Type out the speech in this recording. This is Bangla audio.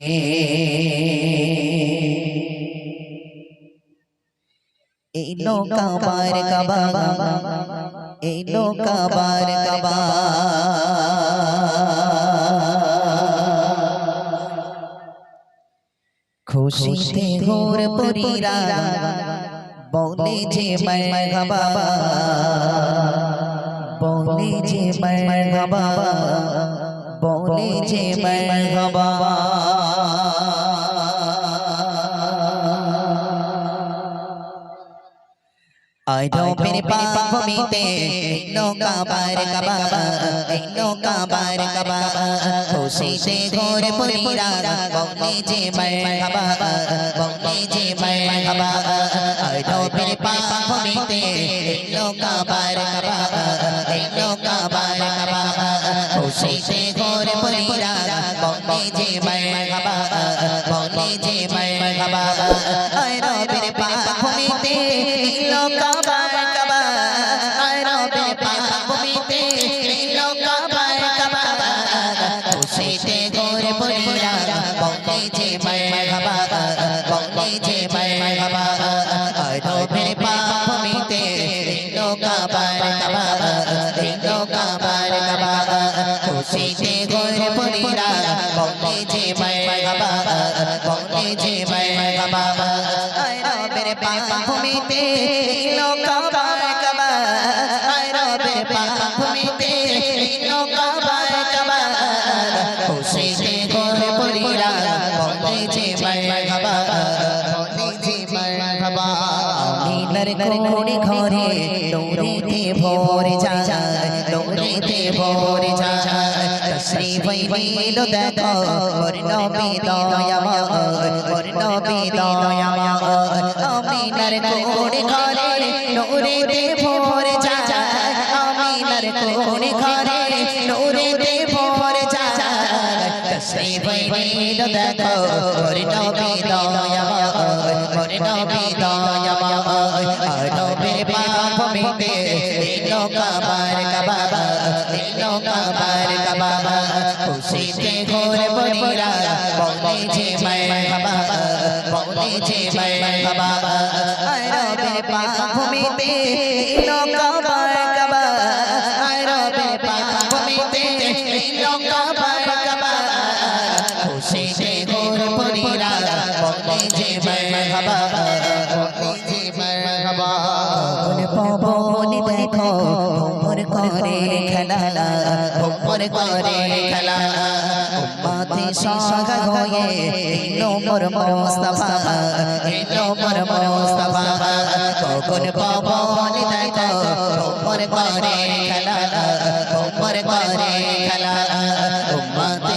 এই নৌকা বার কাবা এই নৌকা বার কাবা খুশিতে ঘোর পরিরা বলে যে মারহাবা বলে যে মারহাবা বলে যে মারহাবা আরবের পাভূমিতে নৌকা বার কাবা নৌকা বার কাবা খুশিতে ঘোর পুরিরা বলে যে মারহাবা বলে যে মারহাবা আরবের পাভূমিতে নৌকা বার কাবা নৌকা বার কাবা খুশিতে ঘোর পরিরা বলে যে মারহাবা বলে যে মারহাবা আরবের পাভূমিতে নৌকা বার কাবা রবের পাভূমিতে নৌকা বার কাবা খুশিতে ঘোর পরিরা বলে যে পুরিরা বলে যে মারহাবা বাবা যে মারহাবা আরবের পাভূমিতে নৌকা নীলার কোণে ঘরে দৌড়েতে ভরে যায়, দৌড়েতে ভরে যায়। শ্রী বৈবিল দেখো ওর নবী দয়াময় ওর নবী দয়াময় আমিনার কোণে ঘরে দৌড়েতে ভরে যায় আমিনার কোণে ঘরে দৌড়েতে ভরে যায়। শ্রী বৈবিল দেখো ওর নবী দয়াময় ওর নবী দয়াময় নবীর পাপমিতে নৌকা বার কাবা নৌকা বার কাবা খুশিতে ঘোর বনিরা বলে যে মারহাবা বলে যে মারহাবা নবীর পাপমিতে নৌকা ভোমর করে খেলা ভোমর করে খেলা উম্মতে সাগা হয়ে নোমর মোস্তফা নোমর মোস্তফা। কখন পবন দেখো ভোমর করে খেলা ভোমর করে খেলা উম্মতে